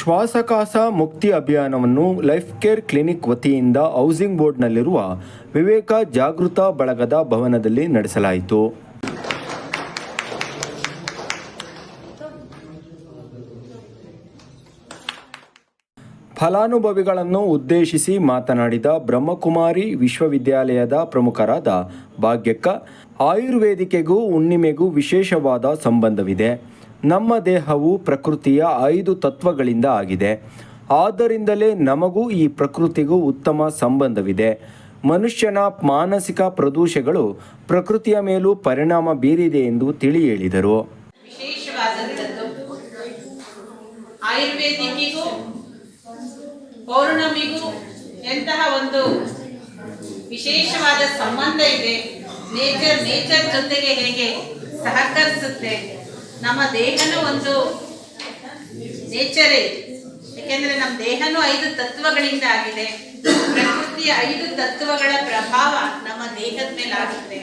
ಶ್ವಾಸಕಾಸ ಮುಕ್ತಿ ಅಭಿಯಾನವನ್ನು life care clinic ವತಿಯಿಂದ ಹೌಸಿಂಗ್ ಬೋರ್ಡ್ನಲ್ಲಿರುವ ವಿವೇಕ ಜಾಗೃತ ಬಳಗದ ಭವನದಲ್ಲಿ ನಡೆಸಲಾಯಿತು. ಫಲಾನುಭವಿಗಳನ್ನು ಉದ್ದೇಶಿಸಿ ಮಾತನಾಡಿದ ಬ್ರಹ್ಮಕುಮಾರಿ ವಿಶ್ವವಿದ್ಯಾಲಯದ ಪ್ರಮುಖರಾದ ಭಾಗ್ಯಕ್ಕ, ಆಯುರ್ವೇದಿಕೆಗೂ ಹುಣ್ಣಿಮೆಗೂ ವಿಶೇಷವಾದ ಸಂಬಂಧವಿದೆ. ನಮ್ಮ ದೇಹವು ಪ್ರಕೃತಿಯ ಐದು ತತ್ವಗಳಿಂದ ಆಗಿದೆ. ಆದ್ದರಿಂದಲೇ ನಮಗೂ ಈ ಪ್ರಕೃತಿಗೂ ಉತ್ತಮ ಸಂಬಂಧವಿದೆ. ಮನುಷ್ಯನ ಮಾನಸಿಕ ಪ್ರದೂಷಗಳು ಪ್ರಕೃತಿಯ ಮೇಲೂ ಪರಿಣಾಮ ಬೀರಿದೆ ಎಂದು ತಿಳಿ ಹೇಳಿದರು ಎಂತಹ ಒಂದು ವಿಶೇಷವಾದ ಸಂಬಂಧ ಇದೆ, ನೇಚರ್ ನೇಚರ್ ಜೊತೆಗೆ ಹೇಗೆ ಸಹಕರಿಸುತ್ತೆ ನಮ್ಮ ದೇಹನೂ ಒಂದು ನೇಚರೇ ಯಾಕೆಂದ್ರೆ ನಮ್ಮ ದೇಹನೂ ಐದು ತತ್ವಗಳಿಂದ ಆಗಿದೆ. ಪ್ರಕೃತಿಯ ಐದು ತತ್ವಗಳ ಪ್ರಭಾವ ನಮ್ಮ ದೇಹದ ಮೇಲೆ ಆಗುತ್ತೆ.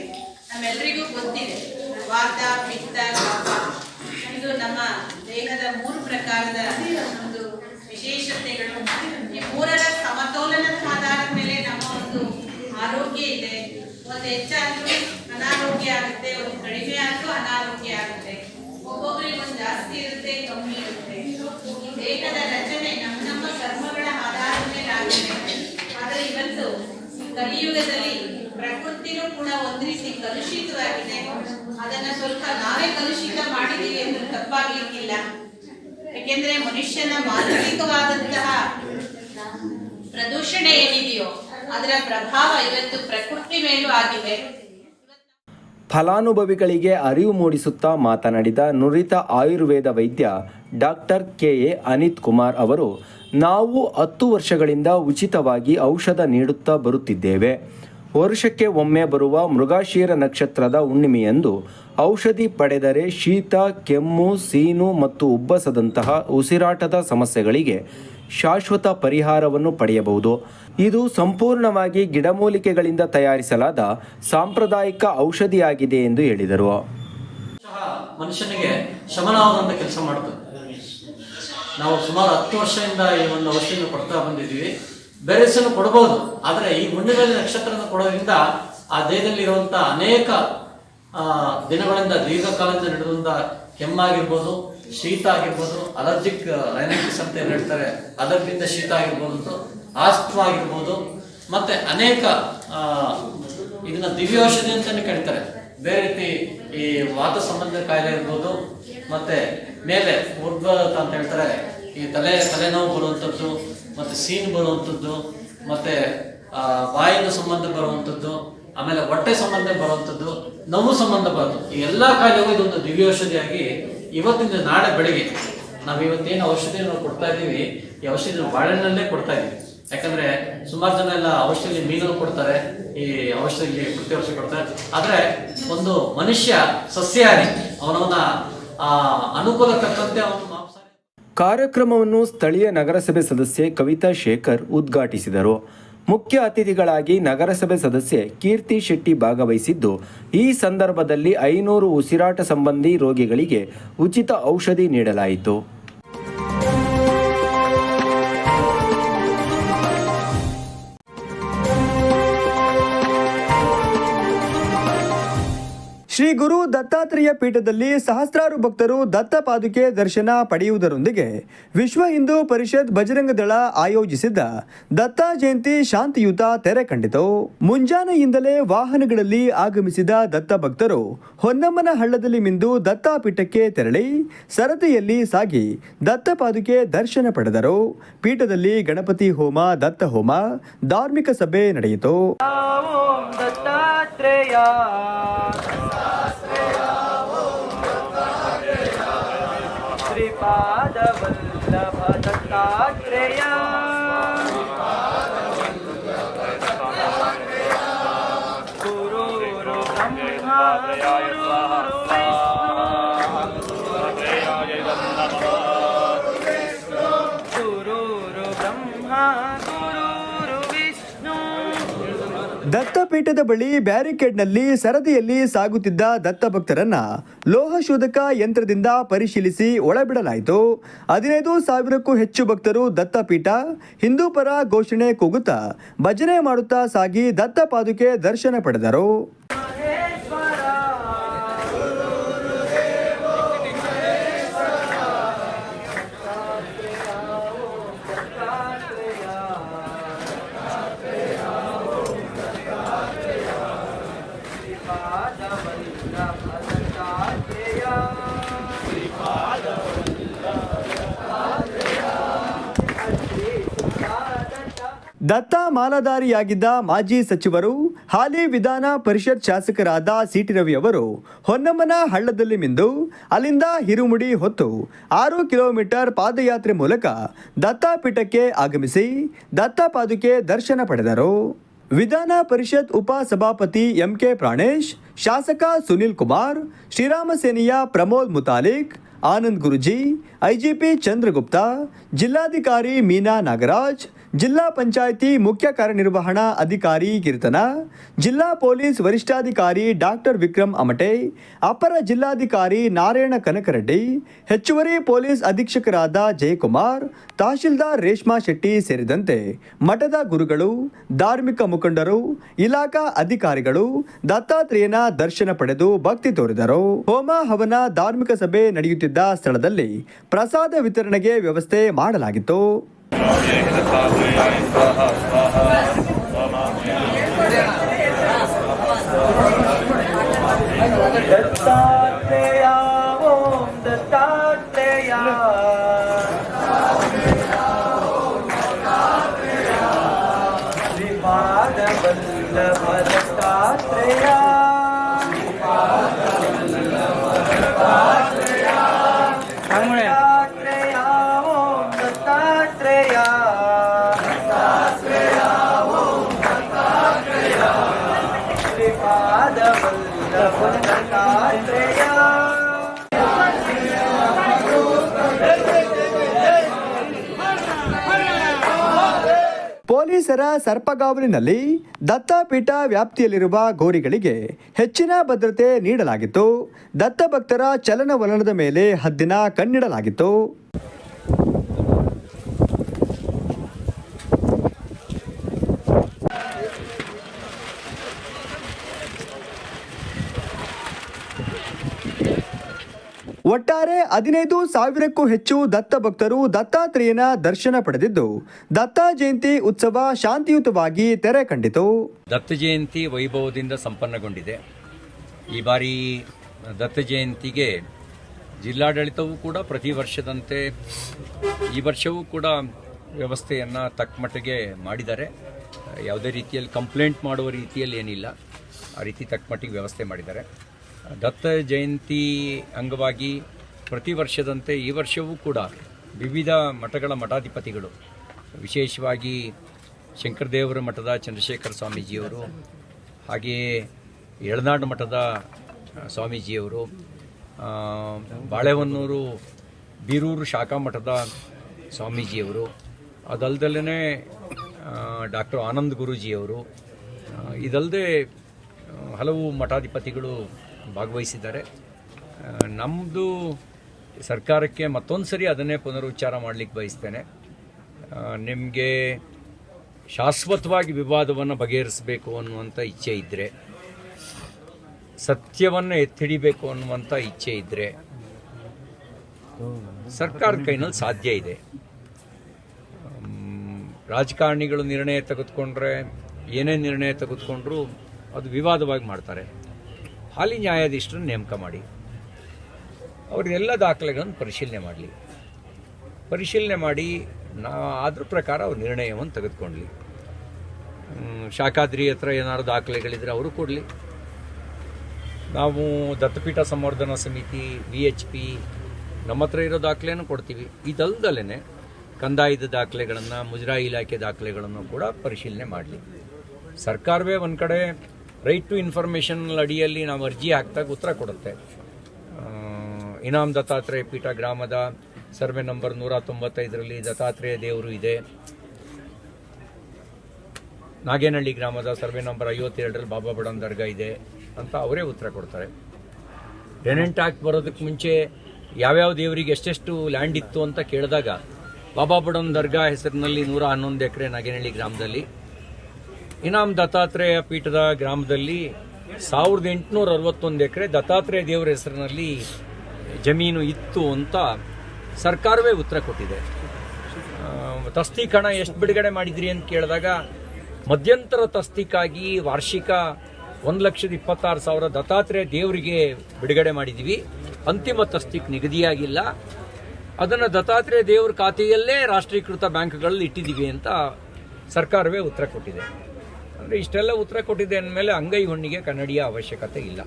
ನಮ್ಮೆಲ್ಲರಿಗೂ ಗೊತ್ತಿದೆ. ವಾತ ಪಿತ್ತ ಇದು ನಮ್ಮ ದೇಹದ ಮೂರು ಪ್ರಕಾರದ ಒಂದು ವಿಶೇಷತೆಗಳು. ಈ ಮೂರರ ಸಮತೋಲನದ ಆಧಾರದ ಮೇಲೆ ನಮ್ಮ ಒಂದು ಆರೋಗ್ಯ ಇದೆ. ಒಂದು ಹೆಚ್ಚಾದ್ರೂ ಅನಾರೋಗ್ಯ ಆಗುತ್ತೆ, ಒಂದು ಕಡಿಮೆ ಆದರೂ ಅನಾರೋಗ್ಯ ಆಗುತ್ತೆ ಒಬ್ಬೊಬ್ಬರಿಗೆ ಒಂದು ಜಾಸ್ತಿ ಇರುತ್ತೆ ಕಮ್ಮಿ ಇರುತ್ತೆ ಈ ದೇಹದ ರಚನೆ ನಮ್ಮ ನಮ್ಮ ಕರ್ಮಗಳ ಆಧಾರದ ಮೇಲೆ ಆಗಿದೆ ಆದರೆ ಇವತ್ತು ಈ ಕಲಿಯುಗದಲ್ಲಿ ಪ್ರಕೃತಿನೂ ಕೂಡ ಒಂದ್ ರೀತಿ ಕಲುಷಿತವಾಗಿದೆ. ಅದನ್ನ ಸ್ವಲ್ಪ ನಾವೇ ಕಲುಷಿತ ಮಾಡಿದೀವಿ ಅಂದ್ರೆ ತಪ್ಪಾಗ್ಲಿಕ್ಕಿಲ್ಲ. ಯಾಕೆಂದ್ರೆ ಮನುಷ್ಯನ ಮಾನಸಿಕವಾದಂತಹ ಪ್ರದೂಷಣೆ ಏನಿದೆಯೋ, ಅದರ ಪ್ರಭಾವ ಇವತ್ತು ಪ್ರಕೃತಿ ಮೇಲೂ ಆಗಿದೆ. ಫಲಾನುಭವಿಗಳಿಗೆ ಅರಿವು ಮೂಡಿಸುತ್ತಾ ಮಾತನಾಡಿದ ನುರಿತ ಆಯುರ್ವೇದ ವೈದ್ಯ doctor K A Anith Kumar ಅವರು, ನಾವು ಹತ್ತು ವರ್ಷಗಳಿಂದ ಉಚಿತವಾಗಿ ಔಷಧ ನೀಡುತ್ತಾ ಬರುತ್ತಿದ್ದೇವೆ. ವರ್ಷಕ್ಕೆ ಒಮ್ಮೆ ಬರುವ ಮೃಗಾಶೀರ ನಕ್ಷತ್ರದ ಹುಣ್ಣಿಮೆಯಂದು ಔಷಧಿ ಪಡೆದರೆ ಶೀತ, ಕೆಮ್ಮು, ಸೀನು ಮತ್ತು ಉಬ್ಬಸದಂತಹ ಉಸಿರಾಟದ ಸಮಸ್ಯೆಗಳಿಗೆ ಶಾಶ್ವತ ಪರಿಹಾರವನ್ನು ಪಡೆಯಬಹುದು. ಇದು ಸಂಪೂರ್ಣವಾಗಿ ಗಿಡಮೂಲಿಕೆಗಳಿಂದ ತಯಾರಿಸಲಾದ ಸಾಂಪ್ರದಾಯಿಕ ಔಷಧಿಯಾಗಿದೆ ಎಂದು ಹೇಳಿದರು. ಮನುಷ್ಯನಿಗೆ ಶಮನವಾದಂಥ ಕೆಲಸ ಮಾಡುತ್ತದೆ ನಾವು ಸುಮಾರು ಹತ್ತು ವರ್ಷದಿಂದ ಈ ಒಂದು ಔಷಧಿಯನ್ನು ಕೊಡ್ತಾ ಬಂದಿದ್ದೀವಿ. ಬೇರೆ ಹೆಸರು ಕೊಡಬಹುದು. ಆದರೆ ಈ ಹುಣ್ಣಿಮೆ ನಕ್ಷತ್ರವನ್ನು ಕೊಡೋದ್ರಿಂದ ಆ ದೇಹದಲ್ಲಿರುವಂಥ ಅನೇಕ ದಿನಗಳಿಂದ ದೀರ್ಘಕಾಲದಿಂದ ನಡೆದಂತ ಕೆಮ್ಮಾಗಿರ್ಬೋದು, ಶೀತ ಆಗಿರ್ಬೋದು ಅಲರ್ಜಿಕ್ ರೈನೈಟಿಸ್ ಅಂತ ಏನು ಹೇಳ್ತಾರೆ ಅದರಿಂದ ಶೀತ ಆಗಿರ್ಬೋದು ಆಸ್ತ್ಮ ಆಗಿರ್ಬೋದು, ಮತ್ತೆ ಅನೇಕ ಇದನ್ನ ದಿವ್ಯ ಔಷಧಿ ಅಂತಾನೆ ಕರೀತಾರೆ. ಬೇರೆ ರೀತಿ ಈ ವಾತ ಸಂಬಂಧ ಕಾಯಿಲೆ ಇರ್ಬೋದು, ಮತ್ತೆ ಮೇಲೆ ಉದ್ಭವತ ಅಂತ ಹೇಳ್ತಾರೆ, ಈ ತಲೆ ತಲೆನೋವು ಬರುವಂಥದ್ದು ಮತ್ತೆ ಸೀನ್ ಬರುವಂಥದ್ದು ಮತ್ತೆ ಆ, ಬಾಯಿನ ಸಂಬಂಧ ಬರುವಂಥದ್ದು ಆಮೇಲೆ ಹೊಟ್ಟೆ ಸಂಬಂಧ ಬರುವಂಥದ್ದು ನೋವು ಸಂಬಂಧ ಬರೋದು ಈ ಎಲ್ಲ ಕಾಯಿಲೆಗೂ ಇದೊಂದು ದಿವ್ಯೌಷಧಿಯಾಗಿ ಇವತ್ತಿನ ನಾಳೆ ಬೆಳಿಗ್ಗೆ ನಾವು ಇವತ್ತೇನು ಔಷಧಿಯನ್ನು ಕೊಡ್ತಾ ಇದ್ದೀವಿ ಈ ಔಷಧಿನ ಬಾಳೆಹಣ್ಣಲ್ಲೇ ಕೊಡ್ತಾ ಇದ್ದೀವಿ. ಯಾಕಂದ್ರೆ ಸುಮಾರು ಜನ ಎಲ್ಲ ಔಷಧಿ ಮೀನಲ್ಲಿ ಕೊಡ್ತಾರೆ ಈ ಔಷಧಿ ಪ್ರತಿ ವರ್ಷ ಕೊಡ್ತಾರೆ. ಆದರೆ ಒಂದು ಮನುಷ್ಯ ಸಸ್ಯಾಹಾರಿ ಅವನವನ ಆ ಅನುಕೂಲ ತಕ್ಕಂತೆ ಅವನು ಕಾರ್ಯಕ್ರಮವನ್ನು ಸ್ಥಳೀಯ ನಗರಸಭೆ ಸದಸ್ಯೆ ಕವಿತಾ ಶೇಖರ್ ಉದ್ಘಾಟಿಸಿದರು. ಮುಖ್ಯ ಅತಿಥಿಗಳಾಗಿ ನಗರಸಭೆ ಸದಸ್ಯೆ ಕೀರ್ತಿ ಶೆಟ್ಟಿ ಭಾಗವಹಿಸಿದ್ದು, ಈ ಸಂದರ್ಭದಲ್ಲಿ ಐನೂರು ಉಸಿರಾಟ ಸಂಬಂಧಿ ರೋಗಿಗಳಿಗೆ ಉಚಿತ ಔಷಧಿ ನೀಡಲಾಯಿತು. ಶ್ರೀ ಗುರು ದತ್ತಾತ್ರೇಯ ಪೀಠದಲ್ಲಿ ಸಹಸ್ರಾರು ಭಕ್ತರು ದತ್ತ ಪಾದುಕೆ ದರ್ಶನ ಪಡೆಯುವುದರೊಂದಿಗೆ ವಿಶ್ವ ಹಿಂದೂ ಪರಿಷತ್ ಬಜರಂಗ ದಳ ಆಯೋಜಿಸಿದ್ದ ದತ್ತ ಜಯಂತಿ ಶಾಂತಿಯುತ ತೆರೆ ಕಂಡಿತು. ಮುಂಜಾನೆಯಿಂದಲೇ ವಾಹನಗಳಲ್ಲಿ ಆಗಮಿಸಿದ ದತ್ತ ಭಕ್ತರು ಹೊನ್ನಮ್ಮನ ಹಳ್ಳದಲ್ಲಿ ಮಿಂದು ದತ್ತಾಪೀಠಕ್ಕೆ ತೆರಳಿ ಸರತಿಯಲ್ಲಿ ಸಾಗಿ ದತ್ತ ಪಾದುಕೆ ದರ್ಶನ ಪಡೆದರು. ಪೀಠದಲ್ಲಿ ಗಣಪತಿ ಹೋಮ, ದತ್ತ ಹೋಮ, ಧಾರ್ಮಿಕ ಸಭೆ ನಡೆಯಿತು. ದತ್ತಾತ್ರೇಯ. Tripada Vallabha Dattatreya ದತ್ತಪೀಠದ ಬಳಿ ಬ್ಯಾರಿಕೇಡ್ನಲ್ಲಿ ಸರದಿಯಲ್ಲಿ ಸಾಗುತ್ತಿದ್ದ ದತ್ತ ಭಕ್ತರನ್ನ ಲೋಹಶೋಧಕ ಯಂತ್ರದಿಂದ ಪರಿಶೀಲಿಸಿ ಒಳಬಿಡಲಾಯಿತು. ಹದಿನೈದು ಸಾವಿರಕ್ಕೂ ಹೆಚ್ಚು ಭಕ್ತರು ದತ್ತಪೀಠ, ಹಿಂದೂ ಪರ ಘೋಷಣೆ ಕೂಗುತ್ತಾ ಭಜನೆ ಮಾಡುತ್ತಾ ಸಾಗಿ ದತ್ತ ಪಾದುಕೆ ದರ್ಶನ ಪಡೆದರು. ದತ್ತ ಮಾಲಾಧಾರಿಯಾಗಿದ್ದ ಮಾಜಿ ಸಚಿವರು, ಹಾಲಿ ವಿಧಾನ ಪರಿಷತ್ ಶಾಸಕರಾದ ಸಿಟಿ ರವಿ ಅವರು ಹೊನ್ನಮ್ಮನ ಹಳ್ಳದಲ್ಲಿ ಮಿಂದು ಅಲ್ಲಿಂದ ಹಿರುಮುಡಿ ಹೊತ್ತು ಆರು ಕಿಲೋಮೀಟರ್ ಪಾದಯಾತ್ರೆ ಮೂಲಕ ದತ್ತಾಪೀಠಕ್ಕೆ ಆಗಮಿಸಿ ದತ್ತ ಪಾದುಕೆ ದರ್ಶನ ಪಡೆದರು. ವಿಧಾನ ಪರಿಷತ್ ಉಪ ಸಭಾಪತಿ ಎಂಕೆ ಪ್ರಾಣೇಶ್, ಶಾಸಕ ಸುನಿಲ್ ಕುಮಾರ್, ಶ್ರೀರಾಮ ಸೇನೆಯ ಪ್ರಮೋದ್ ಮುತಾಲಿಕ್, ಆನಂದ್ ಗುರುಜಿ ಐಜಿಪಿ ಚಂದ್ರಗುಪ್ತ, ಜಿಲ್ಲಾಧಿಕಾರಿ ಮೀನಾ ನಾಗರಾಜ್ ಜಿಲ್ಲಾ ಪಂಚಾಯಿತಿ ಮುಖ್ಯ ಕಾರ್ಯನಿರ್ವಹಣಾ ಅಧಿಕಾರಿ ಕೀರ್ತನ ಜಿಲ್ಲಾ ಪೊಲೀಸ್ ವರಿಷ್ಠಾಧಿಕಾರಿ ಡಾಕ್ಟರ್ ವಿಕ್ರಮ್ ಅಮಟೆ, ಅಪರ ಜಿಲ್ಲಾಧಿಕಾರಿ ನಾರಾಯಣ ಕನಕರೆಡ್ಡಿ, ಹೆಚ್ಚುವರಿ ಪೊಲೀಸ್ ಅಧೀಕ್ಷಕರಾದ ಜಯಕುಮಾರ್, ತಹಶೀಲ್ದಾರ್ ರೇಷ್ಮಾ ಶೆಟ್ಟಿ ಸೇರಿದಂತೆ ಮಠದ ಗುರುಗಳು, ಧಾರ್ಮಿಕ ಮುಖಂಡರು, ಇಲಾಖಾ ಅಧಿಕಾರಿಗಳು ದತ್ತಾತ್ರೇಯನ ದರ್ಶನ ಪಡೆದು ಭಕ್ತಿ ತೋರಿದರು. ಹೋಮ ಹವನ ಧಾರ್ಮಿಕ ಸಭೆ ನಡೆಯುತ್ತಿದ್ದ ಸ್ಥಳದಲ್ಲಿ ಪ್ರಸಾದ ವಿತರಣೆಗೆ ವ್ಯವಸ್ಥೆ ಮಾಡಲಾಗಿತ್ತು. ದತ್ತಾತ್ರೇಯ ಓಂ ಪೊಲೀಸರ ಸರ್ಪಗಾವಲಿನಲ್ಲಿ ದತ್ತಪೀಠ ವ್ಯಾಪ್ತಿಯಲ್ಲಿರುವ ಗೋರಿಗಳಿಗೆ ಹೆಚ್ಚಿನ ಭದ್ರತೆ ನೀಡಲಾಗಿತ್ತು. ದತ್ತಭಕ್ತರ ಚಲನವಲನದ ಮೇಲೆ ಹದ್ದಿನ ಕಣ್ಣಿಡಲಾಗಿತ್ತು. ಒಟ್ಟಾರೆ ಹದಿನೈದು ಸಾವಿರಕ್ಕೂ ಹೆಚ್ಚು ದತ್ತ ಭಕ್ತರು ದತ್ತಾತ್ರೇಯನ ದರ್ಶನ ಪಡೆದಿದ್ದು, ದತ್ತ ಜಯಂತಿ ಉತ್ಸವ ಶಾಂತಿಯುತವಾಗಿ ತೆರೆ ಕಂಡಿತು. ದತ್ತ ಜಯಂತಿ ವೈಭವದಿಂದ ಸಂಪನ್ನಗೊಂಡಿದೆ. ಈ ಬಾರಿ ದತ್ತ ಜಯಂತಿಗೆ ಜಿಲ್ಲಾಡಳಿತವೂ ಕೂಡ ಪ್ರತಿ ವರ್ಷದಂತೆ ಈ ವರ್ಷವೂ ಕೂಡ ವ್ಯವಸ್ಥೆಯನ್ನು ತಕ್ಕಮಟ್ಟಿಗೆ ಮಾಡಿದ್ದಾರೆ. ಯಾವುದೇ ರೀತಿಯಲ್ಲಿ ಕಂಪ್ಲೇಂಟ್ ಮಾಡುವ ರೀತಿಯಲ್ಲಿ ಏನಿಲ್ಲ. ಆ ರೀತಿ ತಕ್ಕಮಟ್ಟಿಗೆ ವ್ಯವಸ್ಥೆ ಮಾಡಿದ್ದಾರೆ. ದತ್ತ ಜಯಂತಿ ಅಂಗವಾಗಿ ಪ್ರತಿ ವರ್ಷದಂತೆ ಈ ವರ್ಷವೂ ಕೂಡ ವಿವಿಧ ಮಠಗಳ ಮಠಾಧಿಪತಿಗಳು, ವಿಶೇಷವಾಗಿ ಶಂಕರದೇವರ ಮಠದ ಚಂದ್ರಶೇಖರ ಸ್ವಾಮೀಜಿಯವರು, ಹಾಗೆಯೇ ಎಳನಾಡು ಮಠದ ಸ್ವಾಮೀಜಿಯವರು ಬಾಳೆಹೊನ್ನೂರು ಬೀರೂರು ಶಾಖಾ ಮಠದ ಸ್ವಾಮೀಜಿಯವರು ಅದಲ್ದಲ್ಲೇ ಡಾಕ್ಟರ್ ಆನಂದ್ ಗುರೂಜಿಯವರು ಇದಲ್ಲದೆ ಹಲವು ಮಠಾಧಿಪತಿಗಳು ಭಾಗವಹಿಸಿದ್ದಾರೆ. ನಮ್ಮದು ಸರ್ಕಾರಕ್ಕೆ ಮತ್ತೊಂದು ಸರಿ ಅದನ್ನೇ ಪುನರುಚ್ಚಾರ ಮಾಡಲಿಕ್ಕೆ ಬಯಸ್ತೇನೆ. ನಿಮಗೆ ಶಾಶ್ವತವಾಗಿ ವಿವಾದವನ್ನು ಬಗೆಹರಿಸಬೇಕು ಅನ್ನುವಂಥ ಇಚ್ಛೆ ಇದ್ದರೆ ಸತ್ಯವನ್ನು ಎತ್ತಿಡಿಬೇಕು ಅನ್ನುವಂಥ ಇಚ್ಛೆ ಇದ್ದರೆ ಸರ್ಕಾರದ ಕೈನಲ್ಲಿ ಸಾಧ್ಯ ಇದೆ. ರಾಜಕಾರಣಿಗಳು ನಿರ್ಣಯ ತೆಗೆದುಕೊಂಡ್ರೆ ಏನೇ ನಿರ್ಣಯ ತೆಗೆದುಕೊಂಡ್ರು ಅದು ವಿವಾದವಾಗಿ ಮಾಡ್ತಾರೆ. ಹಾಲಿ ನ್ಯಾಯಾಧೀಶರನ್ನು ನೇಮಕ ಮಾಡಿ. ಅವ್ರನ್ನೆಲ್ಲ ದಾಖಲೆಗಳನ್ನು ಪರಿಶೀಲನೆ ಮಾಡಲಿ. ಪರಿಶೀಲನೆ ಮಾಡಿ, ನಾ, ಅದ್ರ ಪ್ರಕಾರ ಅವ್ರ ನಿರ್ಣಯವನ್ನು ತೆಗೆದುಕೊಳ್ಳಿ ಶಾಖಾದ್ರಿ ಹತ್ರ ಏನಾದ್ರು ದಾಖಲೆಗಳಿದ್ರೆ ಅವರು ಕೊಡಲಿ. ನಾವು ದತ್ತಪೀಠ ಸಂವರ್ಧನಾ ಸಮಿತಿ ವಿ ಎಚ್ ಪಿ ನಮ್ಮ ಹತ್ರ ಇರೋ ದಾಖಲೆಯನ್ನು ಕೊಡ್ತೀವಿ. ಇದಲ್ದಲೇ ಕಂದಾಯದ ದಾಖಲೆಗಳನ್ನು, ಮುಜರಾಯಿ ಇಲಾಖೆ ದಾಖಲೆಗಳನ್ನು ಕೂಡ ಪರಿಶೀಲನೆ ಮಾಡಲಿ. ಸರ್ಕಾರವೇ ಒಂದು ಕಡೆ ರೈಟ್ ಟು ಇನ್ಫಾರ್ಮೇಷನ್ ಅಡಿಯಲ್ಲಿ ನಾವು ಅರ್ಜಿ ಹಾಕಿದಾಗ ಉತ್ತರ ಕೊಡುತ್ತೆ. ಇನಾಮ್ ದತ್ತಾತ್ರೇಯ ಪೀಠ ಗ್ರಾಮದ ಸರ್ವೆ ನಂಬರ್ ನೂರ ತೊಂಬತ್ತೈದರಲ್ಲಿ ದತ್ತಾತ್ರೇಯ ದೇವರು ಇದೆ. ನಾಗೇನಹಳ್ಳಿ ಗ್ರಾಮದ ಸರ್ವೆ ನಂಬರ್ ಐವತ್ತೆರಡರಲ್ಲಿ ಬಾಬಾ ಬಡನ್ ದರ್ಗಾ ಇದೆ ಅಂತ ಅವರೇ ಉತ್ತರ ಕೊಡ್ತಾರೆ. ಟೆನೆಂಟ್ ಆಕ್ಟ್ ಬರೋದಕ್ಕೆ ಮುಂಚೆ ಯಾವ್ಯಾವ ದೇವರಿಗೆ ಎಷ್ಟೆಷ್ಟು ಲ್ಯಾಂಡ್ ಇತ್ತು ಅಂತ ಕೇಳಿದಾಗ, ಬಾಬಾ ಬಡನ್ ದರ್ಗಾ ಹೆಸರಿನಲ್ಲಿ ನೂರ ಹನ್ನೊಂದು ಎಕರೆ ನಾಗೇನಹಳ್ಳಿ ಗ್ರಾಮದಲ್ಲಿ ಇನಾಮ್ ದತ್ತಾತ್ರೇಯ ಪೀಠದ ಗ್ರಾಮದಲ್ಲಿ ಸಾವಿರದ ಎಂಟುನೂರ ಅರವತ್ತೊಂದು ಎಕರೆ ದತ್ತಾತ್ರೇಯ ದೇವರ ಹೆಸರಿನಲ್ಲಿ ಜಮೀನು ಇತ್ತು ಅಂತ ಸರ್ಕಾರವೇ ಉತ್ತರ ಕೊಟ್ಟಿದೆ. ತಸ್ತಿಕಣ ಎಷ್ಟು ಬಿಡುಗಡೆ ಮಾಡಿದ್ರಿ ಅಂತ ಕೇಳಿದಾಗ ಮಧ್ಯಂತರ ತಸ್ತಿಕಾಗಿ ವಾರ್ಷಿಕ ಒಂದು ಲಕ್ಷದ ಇಪ್ಪತ್ತಾರು ಸಾವಿರ ದತ್ತಾತ್ರೇಯ ದೇವರಿಗೆ ಬಿಡುಗಡೆ ಮಾಡಿದ್ದೀವಿ ಅಂತಿಮ ತಸ್ತಿಕ್ ನಿಗದಿಯಾಗಿಲ್ಲ. ಅದನ್ನು ದತ್ತಾತ್ರೇಯ ದೇವ್ರ ಖಾತೆಯಲ್ಲೇ ರಾಷ್ಟ್ರೀಕೃತ ಬ್ಯಾಂಕ್ಗಳಲ್ಲಿ ಇಟ್ಟಿದ್ದೀವಿ ಅಂತ ಸರ್ಕಾರವೇ ಉತ್ತರ ಕೊಟ್ಟಿದೆ. ಅಂದರೆ ಇಷ್ಟೆಲ್ಲ ಉತ್ತರ ಕೊಟ್ಟಿದೆ ಅಂದಮೇಲೆ ಅಂಗೈ ಹುಣ್ಣಿಗೆ ಕನ್ನಡಿಯ ಅವಶ್ಯಕತೆ ಇಲ್ಲ.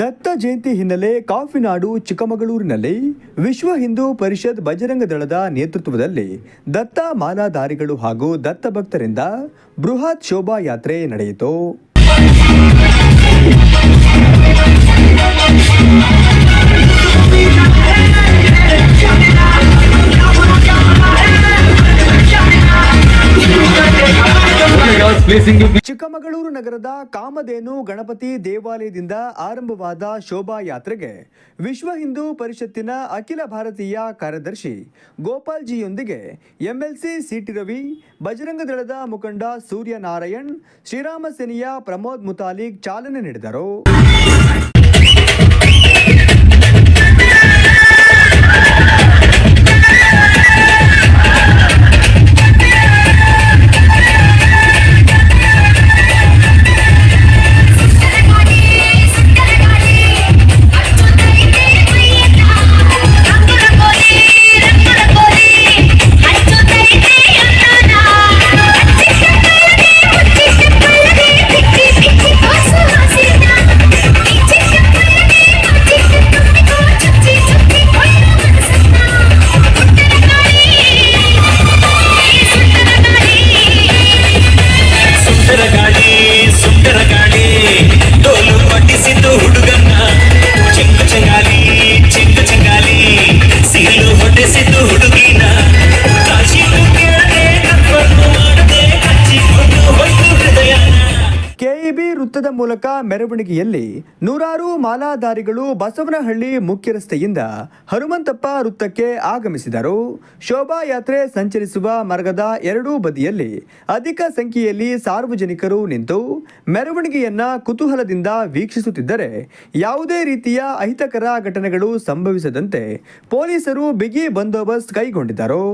ದತ್ತ ಜಯಂತಿ ಹಿನ್ನೆಲೆ ಕಾಫಿನಾಡು, ಚಿಕ್ಕಮಗಳೂರಿನಲ್ಲಿ ವಿಶ್ವ ಹಿಂದೂ ಪರಿಷತ್ ಬಜರಂಗ ದಳದ ನೇತೃತ್ವದಲ್ಲಿ ದತ್ತ ಮಾಲಾಧಾರಿಗಳು ಹಾಗೂ ದತ್ತ ಭಕ್ತರಿಂದ ಬೃಹತ್ ಶೋಭಾಯಾತ್ರೆ ನಡೆಯಿತು. ಚಿಕ್ಕಮಗಳೂರು ನಗರದ ಕಾಮಧೇನು ಗಣಪತಿ ದೇವಾಲಯದಿಂದ ಆರಂಭವಾದ ಶೋಭಾಯಾತ್ರೆಗೆ ವಿಶ್ವ ಹಿಂದೂ ಪರಿಷತ್ತಿನ ಅಖಿಲ ಭಾರತೀಯ ಕಾರ್ಯದರ್ಶಿ ಗೋಪಾಲ್ಜಿಯೊಂದಿಗೆ MLC C T Ravi Bajrang ದಳದ ಮುಖಂಡ ಸೂರ್ಯನಾರಾಯಣ್ ಶ್ರೀರಾಮ ಸೇನೆಯ ಪ್ರಮೋದ್ ಮುತಾಲಿಕ್ ಚಾಲನೆ ನೀಡಿದರು. ಮೂಲಕ ಮೆರವಣಿಗೆಯಲ್ಲಿ ನೂರಾರು ಮಾಲಾಧಾರಿಗಳು ಬಸವನಹಳ್ಳಿ ಮುಖ್ಯ ರಸ್ತೆಯಿಂದ ಹನುಮಂತಪ್ಪ ವೃತ್ತಕ್ಕೆ ಆಗಮಿಸಿದರು. ಶೋಭಾಯಾತ್ರೆ ಸಂಚರಿಸುವ ಮಾರ್ಗದ ಎರಡೂ ಬದಿಯಲ್ಲಿ ಅಧಿಕ ಸಂಖ್ಯೆಯಲ್ಲಿ ಸಾರ್ವಜನಿಕರು ನಿಂತು ಮೆರವಣಿಗೆಯನ್ನ ಕುತೂಹಲದಿಂದ ವೀಕ್ಷಿಸುತ್ತಿದ್ದರೆ ಯಾವುದೇ ರೀತಿಯ ಅಹಿತಕರ ಘಟನೆಗಳು ಸಂಭವಿಸದಂತೆ ಪೊಲೀಸರು ಬಿಗಿ ಬಂದೋಬಸ್ತ್ ಕೈಗೊಂಡಿದ್ದರು.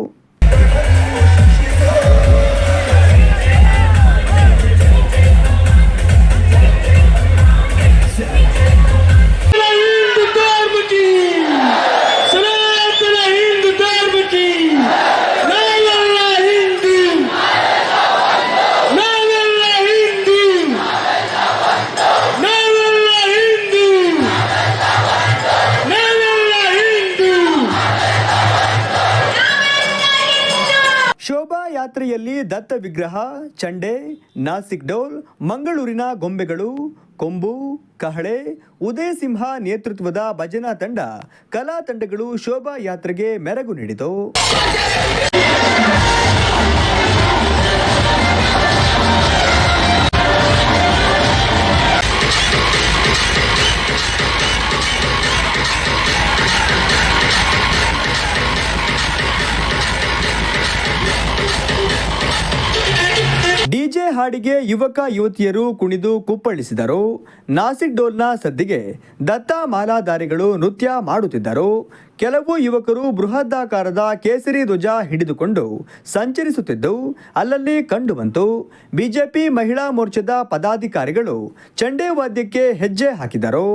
ದತ್ತ ವಿಗ್ರಹ, ಚಂಡೆ, ನಾಸಿಕ್ ಡೋಲ್, ಮಂಗಳೂರಿನ ಗೊಂಬೆಗಳು, ಕೊಂಬು, ಕಹಳೆ ಉದಯ ಸಿಂಹ ನೇತೃತ್ವದ ಭಜನಾ ತಂಡ, ಕಲಾ ತಂಡಗಳು ಶೋಭಾ ಯಾತ್ರೆಗೆ ಮೆರಗು ನೀಡಿತು. ಹಾಡಿಗೆ ಯುವಕ ಯುವತಿಯರು ಕುಣಿದು ಕುಪ್ಪಳಿಸಿದರು. ನಾಸಿಕ್ ಡೋಲ್ನ ಸದ್ದಿಗೆ ದತ್ತ ಮಾಲಾಧಾರಿಗಳು ನೃತ್ಯ ಮಾಡುತ್ತಿದ್ದರು. ಕೆಲವು ಯುವಕರು ಬೃಹದಾಕಾರದ ಕೇಸರಿ ಧ್ವಜ ಹಿಡಿದುಕೊಂಡು ಸಂಚರಿಸುತ್ತಿದ್ದು, ಅಲ್ಲಲ್ಲಿ ಕಂಡುಬಂತು. ಬಿಜೆಪಿ ಮಹಿಳಾ ಮೋರ್ಚಾದ ಪದಾಧಿಕಾರಿಗಳು ಚಂಡೆ ವಾದ್ಯಕ್ಕೆ ಹೆಜ್ಜೆ ಹಾಕಿದರು.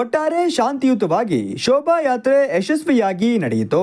ಒಟ್ಟಾರೆ ಶಾಂತಿಯುತವಾಗಿ ಶೋಭಾಯಾತ್ರೆ ಯಶಸ್ವಿಯಾಗಿ ನಡೆಯಿತು.